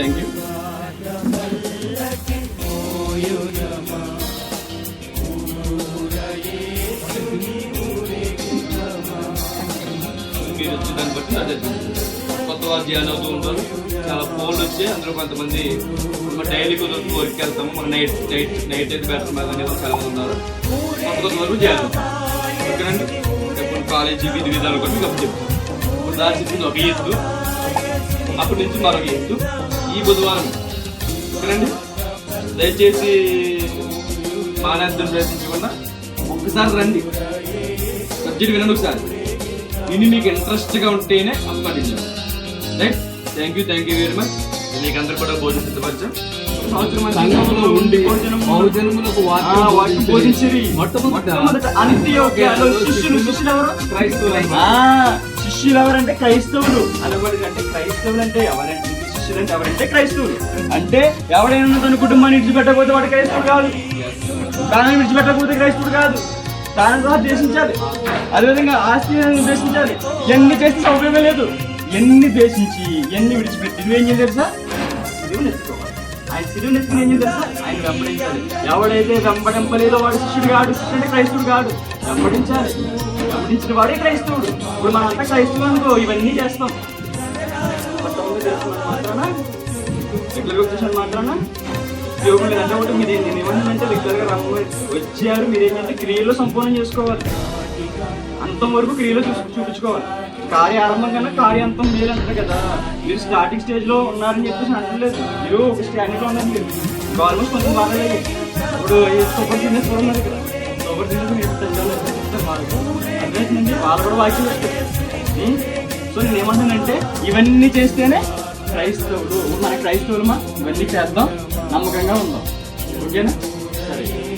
Thank you మీరు వచ్చి దాన్ని బట్టి అదే కొత్త వారు జాయిన్ అవుతూ ఉంటారు. చాలా ఫోన్లు వచ్చి అందులో కొంతమంది మన డైలీ కుదురుతూ వర్క్ వెళ్తాము మన నైట్ నైట్ నైట్ అయితే బెటర్ మీద అనేది చాలా మంది ఉన్నారు. కొంత కొంత వరకు జాయిన్ అవుతాం ఓకేనండి? ఇప్పుడు కాలేజీ విధి విధాలు కూడా మీకు అప్పుడు చెప్తాను ఇప్పుడు దాని చెప్పింది ఒక ఎత్తు. అప్పటి నుంచి మరొక ఎత్తు. ఈ బుధవారం. ఓకేనండి దయచేసి మానేద్దం ప్రయత్నించకుండా ఒక్కసారి రండి. సబ్జెక్ట్ వినండి ఒకసారి. విని మీకు ఇంట్రెస్ట్గా ఉంటేనే అప్పటించాలి right thank you thank you very much మీకు అందరు కూడా భోజనం సిద్ధపరిచాం. సంవత్సరం అంతా సంఘములో ఉండి భోజనము- బహుజనములకు ఆ, వాక్యం వాక్యం బోధించిరి. మొట్టమొదట మొట్టమొదట అంత్యోక్యలో శిష్యులు ఎవరు? శిష్యులు ఎవరంటే క్రైస్తవులు. అనబడి అంటే క్రైస్తవులు అంటే ఎవరంటే శిష్యులు ఎవరంటే క్రైస్తవులు అంటే ఎవడైనా తన కుటుంబాన్ని విడిచిపెట్టకపోతే వాడు క్రైస్తవుడు కాదు. దానిని విడిచిపెట్టకపోతే క్రైస్తవుడు కాదు. దాని ద్వారా దేశించాలి అదేవిధంగా ఆస్తి దేశించాలి ఎన్ని చేసిన సౌకర్యమే లేదు. ఎన్ని దేశించి ఎన్ని విడిచిపెట్టి నువ్వేం చేయాలి తెలుసా? ఎత్తుకోవాలి ఆయన సిలువను ఎత్తుకుని ఏం తెలుసా? ఆయన వెంబడించాలి. ఎవడైతే వెంబడింపలేదో వాడు శిష్యుడు కాడు శిష్యుడు అంటే క్రైస్తవుడు కాదు. వెంబడించాలి. వెంబడించిన వాడే క్రైస్తవుడు. ఇప్పుడు మనంతా క్రైస్తవులు అనుకో ఇవన్నీ చేస్తాం. మాత్రాన రెగ్యులర్గా వచ్చేసాను మాత్రాన ఉద్యోగం లేదంటే ఒకటి మీరు నేను ఏమన్నానంటే రెగ్యులర్గా రమ్మ వచ్చారు మీరు ఏంటంటే క్రియలో సంపూర్ణం చేసుకోవాలి. అంతం వరకు క్రియలో చూసు చూపించుకోవాలి. కార్య ఆరంభం కన్నా కార్యాంతం మీరు అంటారు కదా. మీరు స్టార్టింగ్ స్టేజ్లో ఉన్నారని చెప్పేసి అంటలేదు మీరు ఒక స్టాండింగ్లో ఉన్నారు మీరు. ఆల్మోస్ట్ కొంచెం బాగా ఇప్పుడు సూపర్ సీనియర్స్ కూడా ఉన్నారు కదా. సూపర్ సీనియర్స్ మీరు చెప్తారు అర్థమవుతుందండి వాళ్ళు కూడా వాక్యం సో నేను ఏమంటానంటే ఇవన్నీ చేస్తేనే క్రైస్తవుడు మన క్రైస్తవులమా? ఇవన్నీ చేద్దాం. నమ్మకంగా ఉందాం. ఓకేనా? సరే.